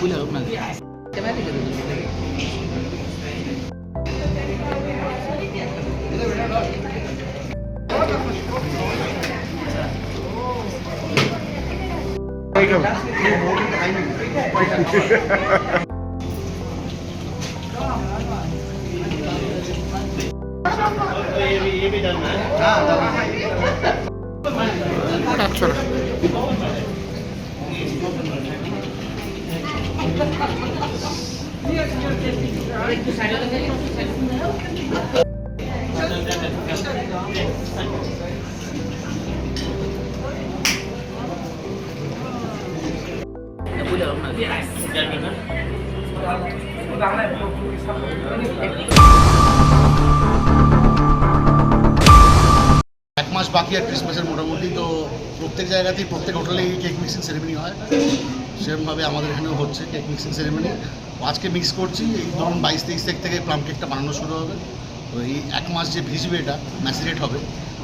كلها غير مالحه Kaçır. এক মাস বাকি আর ক্রিসমাসের মোটামুটি তো প্রত্যেক জায়গাতেই প্রত্যেক হোটেলেই কেক মিক্সিং সেরেমনি হয় সেরকমভাবে আমাদের এখানেও হচ্ছে কেক মিক্সিং সেরেমনি আজকে মিক্স করছি এই ধরুন বাইশ তেইশ তারিখ থেকে প্লাম কেকটা বানানো শুরু হবে। তো এই এক মাস যে ভিজবে এটা ম্যাসিনেট হবে।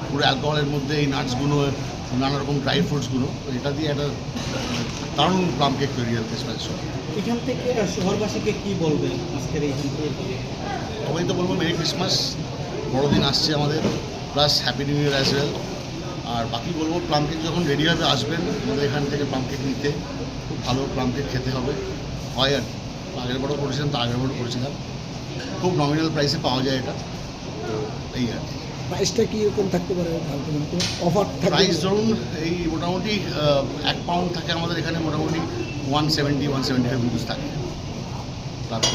পুরো অ্যালকোহলের মধ্যে এই নাটসগুলো নানা রকম ড্রাই ফ্রুটসগুলো তো এটা দিয়ে একটা দারুণ প্লাম কেক তৈরি হবে ক্রিসমাসের সময় এখান থেকে শহরবাসীকে কি বলবেন আজকের থেকে সবাই তো বলব মেরি ক্রিসমাস বড়দিন আসছে আমাদের plus happy new year as well আর বাকি বলব প্লাম কেক যখন রেডি হবে আসবেন আমাদের এখান থেকে প্লাম কেক নিতে। ভালো প্লাম খেতে হবে। হয় আর। আগের বড়ো করেছিলাম তো আগের বড়ো করেছিলাম। খুব নমিনাল প্রাইসে পাওয়া যায় এটা। তো এই আর কি। প্রাইসটা কি এরকম থাকতে পারে? অফার প্রাইস ধরুন এই মোটামুটি এক পাউন্ড থাকে আমাদের এখানে মোটামুটি one seventy one seventy five rupees থাকে। তারপর